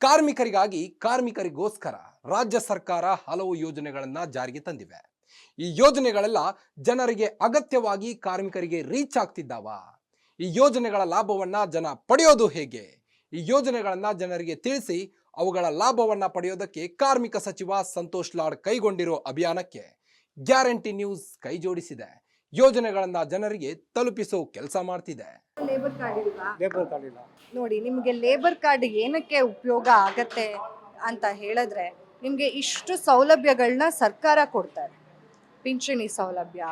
ಕಾರ್ಮಿಕರಿಗಾಗಿ ಕಾರ್ಮಿಕರಿಗೋಸ್ಕರ ರಾಜ್ಯ ಸರ್ಕಾರ ಹಲವು ಯೋಜನೆಗಳನ್ನು ಜಾರಿಗೆ ತಂದಿವೆ. ಈ ಯೋಜನೆಗಳೆಲ್ಲ ಜನರಿಗೆ ಅಗತ್ಯವಾಗಿ ಕಾರ್ಮಿಕರಿಗೆ ರೀಚ್ ಆಗ್ತಿದ್ದಾವ. ಈ ಯೋಜನೆಗಳ ಲಾಭವನ್ನ ಜನ ಪಡೆಯೋದು ಹೇಗೆ? ಈ ಯೋಜನೆಗಳನ್ನ ಜನರಿಗೆ ತಿಳಿಸಿ ಅವುಗಳ ಲಾಭವನ್ನ ಪಡೆಯೋದಕ್ಕೆ ಕಾರ್ಮಿಕ ಸಚಿವ ಸಂತೋಷ್ ಲಾಡ್ ಕೈಗೊಂಡಿರೋ ಅಭಿಯಾನಕ್ಕೆ ಗ್ಯಾರಂಟಿ ನ್ಯೂಸ್ ಕೈ ಜೋಡಿಸಿದೆ ಯೋಜನೆಗಳನ್ನ ಜನರಿಗೆ ತಲುಪಿಸೋ ಕೆಲಸ ಮಾಡ್ತಿದೆ. ಲೇಬರ್ ಕಾರ್ಡ್ ಇಲ್ವಾ? ಲೇಬರ್ ಕಾರ್ಡ್ ಇಲ್ಲ. ನೋಡಿ ನಿಮಗೆ ಲೇಬರ್ ಕಾರ್ಡ್ ಏನಕ್ಕೆ ಉಪಯೋಗ ಆಗತ್ತೆ ಅಂತ ಹೇಳಿದ್ರೆ ನಿಮಗೆ ಇಷ್ಟು ಸೌಲಭ್ಯಗಳನ್ನ ಸರ್ಕಾರ ಕೊಡ್ತಾರೆ. ಪಿಂಚಣಿ ಸೌಲಭ್ಯ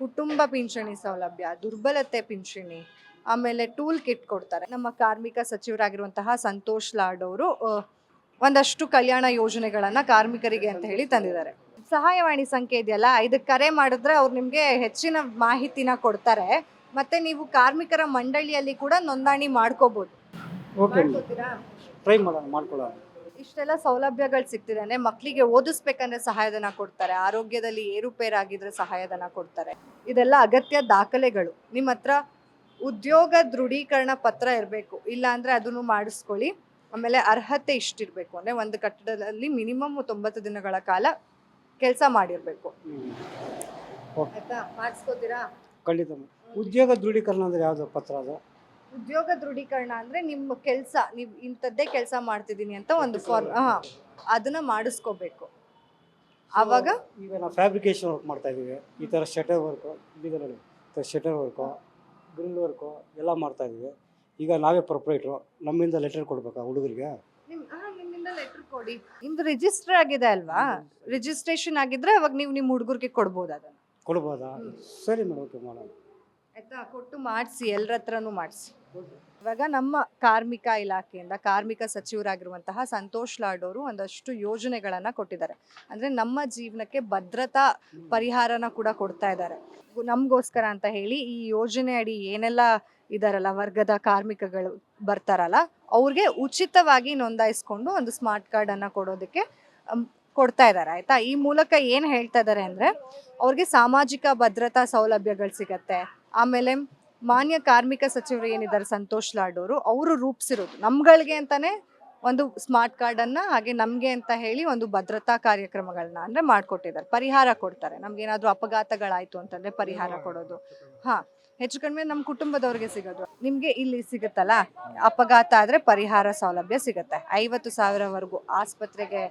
ಕುಟುಂಬ ಪಿಂಚಣಿ ಸೌಲಭ್ಯ ದುರ್ಬಲತೆ ಪಿಂಚಣಿ ಆಮೇಲೆ ಟೂಲ್ ಕಿಟ್ ಕೊಡ್ತಾರೆ. ನಮ್ಮ ಕಾರ್ಮಿಕ ಸಚಿವರಾಗಿರುವಂತಹ ಸಂತೋಷ್ ಲಾಡ್ ಅವರು ಒಂದಷ್ಟು ಕಲ್ಯಾಣ ಯೋಜನೆಗಳನ್ನ ಕಾರ್ಮಿಕರಿಗೆ ಅಂತ ಹೇಳಿ ತಂದಿದ್ದಾರೆ. ಸಹಾಯವಾಣಿ ಸಂಖ್ಯೆ ಇದೆಯಲ್ಲ ಇದಕ್ಕೆ ಕರೆ ಮಾಡಿದ್ರೆ ಅವ್ರು ನಿಮಗೆ ಹೆಚ್ಚಿನ ಮಾಹಿತಿನ ಕೊಡ್ತಾರೆ. ಮತ್ತೆ ನೀವು ಕಾರ್ಮಿಕರ ಮಂಡಳಿಯಲ್ಲಿ ಕೂಡ ನೋಂದಣಿ ಮಾಡ್ಕೋಬಹುದು ಓಕೆ ಟ್ರೈ ಮಾಡೋಣ ಮಾಡ್ಕೊಳ್ಳೋಣ. ಇಷ್ಟೆಲ್ಲ ಸೌಲಭ್ಯಗಳು ಸಿಗ್ತಿದೆ. ಅಂದ್ರೆ ಮಕ್ಕಳಿಗೆ ಓದಿಸ್ಬೇಕಂದ್ರೆ ಸಹಾಯಧನ ಕೊಡ್ತಾರೆ. ಆರೋಗ್ಯದಲ್ಲಿ ಏರುಪೇರಾಗಿದ್ರೆ ಸಹಾಯಧನ ಕೊಡ್ತಾರೆ. ಇದೆಲ್ಲ ಅಗತ್ಯ ದಾಖಲೆಗಳು. ನಿಮ್ಮ ಹತ್ರ ಉದ್ಯೋಗ ದೃಢೀಕರಣ ಪತ್ರ ಇರಬೇಕು. ಇಲ್ಲ ಅಂದ್ರೆ ಅದನ್ನು ಮಾಡಿಸ್ಕೊಳ್ಳಿ. ಆಮೇಲೆ ಅರ್ಹತೆ ಇಷ್ಟಿರಬೇಕು. ಅಂದ್ರೆ ಒಂದು ಕಟ್ಟಡದಲ್ಲಿ ಮಿನಿಮಮ್ ತೊಂಬತ್ತು ದಿನಗಳ ಕಾಲ ಕೆಲಸ ಮಾಡಿರ್ಬೇಕು. ಹ್ಮ್. ಆಯ್ತಾ? ಮಾಡಿಸ್ಕೋತೀರಾ? ಖಂಡಿತ. ಉದ್ಯೋಗ ದೃಢೀಕರಣ ಅಂದ್ರೆ ಯಾವ್ದು ಪತ್ರ ಅದು? ಉದ್ಯೋಗ ದೃಢೀಕರಣ ಅಂದ್ರೆ ನಿಮ್ಮ ಕೆಲಸ ನೀವು ಇಂಥದ್ದೇ ಕೆಲಸ ಮಾಡ್ತಿದ್ದೀನಿ ಅಂತ ಒಂದು ಫಾರ್ಮ್ ಹಾ. ಅದನ್ನ ಮಾಡಿಸ್ಕೋಬೇಕು. ಅವಾಗ? ಈಗ ನಾವು ಫ್ಯಾಬ್ರಿಕೇಶನ್ ವರ್ಕ್ ಮಾಡ್ತಾ ಇದೀವಿ ಈ ಥರ shutter work shutter shutter work grill work ಎಲ್ಲ ಮಾಡ್ತಾ ಇದೀವಿ ಈಗ ನಾವೇ ಪ್ರೊಪ್ರೈಟ್ರು ನಮ್ಮಿಂದ ಲೆಟರ್ ಕೊಡ್ಬೇಕಾ ಹುಡುಗರಿಗೆ? ನಿಮ್ ಹಾ, ಕೊಡಿ ನಿಮ್ದು ರಿಜಿಸ್ಟರ್ ಆಗಿದೆ ಅಲ್ವಾ? ರಿಜಿಸ್ಟ್ರೇಷನ್ ಆಗಿದ್ರೆ ಅವಾಗ ನೀವು ನಿಮ್ಮ ಹುಡುಗರಿಗೆ ಕೊಡ್ಬೋದು ಅದನ್ನ. ಕೊಡ್ಬೋದಾ? ಸರಿ ಮೇಡಮ್ ಓಕೆ ಮಾಡೋಣ. ಆಯ್ತಾ? ಕೊಟ್ಟು ಮಾಡಿಸಿ ಎಲ್ಲರ ಹತ್ರನೂ ಮಾಡಿಸಿ. ಇವಾಗ ನಮ್ಮ ಕಾರ್ಮಿಕ ಇಲಾಖೆಯಿಂದ ಕಾರ್ಮಿಕ ಸಚಿವರಾಗಿರುವಂತಹ ಸಂತೋಷ್ ಲಾಡ್ ಅವರು ಒಂದಷ್ಟು ಯೋಜನೆಗಳನ್ನ ಕೊಟ್ಟಿದ್ದಾರೆ. ಅಂದ್ರೆ ನಮ್ಮ ಜೀವನಕ್ಕೆ ಭದ್ರತಾ ಪರಿಹಾರನ ಕೂಡ ಕೊಡ್ತಾ ಇದ್ದಾರೆ. ನಮಗೋಸ್ಕರ ಅಂತ ಹೇಳಿ ಈ ಯೋಜನೆ ಅಡಿ ಏನೆಲ್ಲ ಇದಾರಲ್ಲ, ವರ್ಗದ ಕಾರ್ಮಿಕಗಳು ಬರ್ತಾರಲ್ಲ, ಅವ್ರಿಗೆ ಉಚಿತವಾಗಿ ನೋಂದಾಯಿಸ್ಕೊಂಡು ಒಂದು ಸ್ಮಾರ್ಟ್ ಕಾರ್ಡ್ ಅನ್ನ ಕೊಡೋದಕ್ಕೆ ಕೊಡ್ತಾ ಇದ್ದಾರೆ, ಆಯ್ತಾ? ಈ ಮೂಲಕ ಏನ್ ಹೇಳ್ತಾ ಇದ್ದಾರೆ ಅಂದ್ರೆ ಅವ್ರಿಗೆ ಸಾಮಾಜಿಕ ಭದ್ರತಾ ಸೌಲಭ್ಯಗಳು ಸಿಗತ್ತೆ. ಆಮೇಲೆ ಮಾನ್ಯ ಕಾರ್ಮಿಕ ಸಚಿವರು ಏನಿದ್ದಾರೆ ಸಂತೋಷ್ ಲಾಡ್ ಅವರು ಅವರು ರೂಪಿಸಿರೋದು. ನಮ್ಗಳಿಗೆ ಅಂತಾನೆ ಒಂದು ಸ್ಮಾರ್ಟ್ ಕಾರ್ಡ್ ಅನ್ನ ಹಾಗೆ ನಮಗೆ ಅಂತ ಹೇಳಿ ಒಂದು ಭದ್ರತಾ ಕಾರ್ಯಕ್ರಮಗಳನ್ನ ಅಂದ್ರೆ ಮಾಡ್ಕೊಟ್ಟಿದ್ದಾರೆ. ಪರಿಹಾರ ಕೊಡ್ತಾರೆ. ನಮ್ಗೆ ಏನಾದ್ರು ಅಪಘಾತಗಳಾಯ್ತು ಅಂತಂದ್ರೆ ಪರಿಹಾರ ಕೊಡೋದು. ಹಾ, ಹೆಚ್ಚು ಕಡಿಮೆ ನಮ್ಮ ಕುಟುಂಬದವ್ರಿಗೆ ಸಿಗೋದು. ನಿಮ್ಗೆ ಇಲ್ಲಿ ಸಿಗುತ್ತಲ್ಲ, ಅಪಘಾತ ಆದ್ರೆ ಪರಿಹಾರ ಸೌಲಭ್ಯ ಸಿಗುತ್ತೆ. ಐವತ್ತು ಸಾವಿರವರೆಗೂ ಆಸ್ಪತ್ರೆಗೆ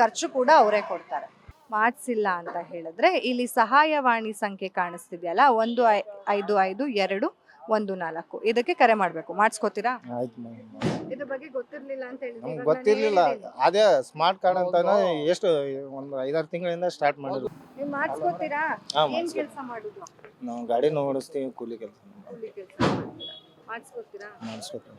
ಖರ್ಚು ಕೂಡ ಅವರೇ ಕೊಡ್ತಾರೆ. ಮಾಡಿಸಿಲ್ಲ ಅಂತ ಹೇಳಿದ್ರೆ ಇಲ್ಲಿ ಸಹಾಯವಾಣಿ ಸಂಖ್ಯೆ ಕಾಣಿಸ್ತಿದೆಯಲ್ಲ ಒಂದು ಐ- ಐದು ಐದು ಎರಡು ಒಂದು ನಾಲ್ಕು. ಇದಕ್ಕೆ ಕರೆ ಮಾಡಬೇಕು. ಮಾಡಿಸ್ಕೋತೀರಾ? ಆಯ್ತು ಮೇಡಮ್. ಇದ್ರ ಬಗ್ಗೆ ಗೊತ್ತಿರ್ಲಿಲ್ಲ ಅಂತ ಹೇಳಿದ್ರೆ. ನಮ್ಗೆ ಇವಾಗ ನಾನು ಗೊತ್ತಿರ್ಲಿಲ್ಲ ಹೇಳಿದ್ದೀನಿ. ಅದೇ ಸ್ಮಾರ್ಟ್ ಕಾರ್ಡ್ ಅಂತಾನೆ ಎಷ್ಟು ಒಂದು ಐದಾರು ತಿಂಗಳಿಂದ ಸ್ಟಾರ್ಟ್ ಮಾಡಿದ್ರು ನೀವು ಮಾಡಿಸ್ಕೋತೀರಾ? ಹಾ ಏನ್ ಮಾಡಿಸ್ಕೊ ಕೆಲಸ ಮಾಡುದು? ನಾವು ಗಾಡಿ ಓಡಿಸ್ತೀವಿ ಕೂಲಿ ಕೆಲಸ. ಕೂಲಿ ಕೆಲಸ ಮಾಡಿಸ್ಕೋತೀರಾ? ಮಾಡಿಸ್ಬೇಕು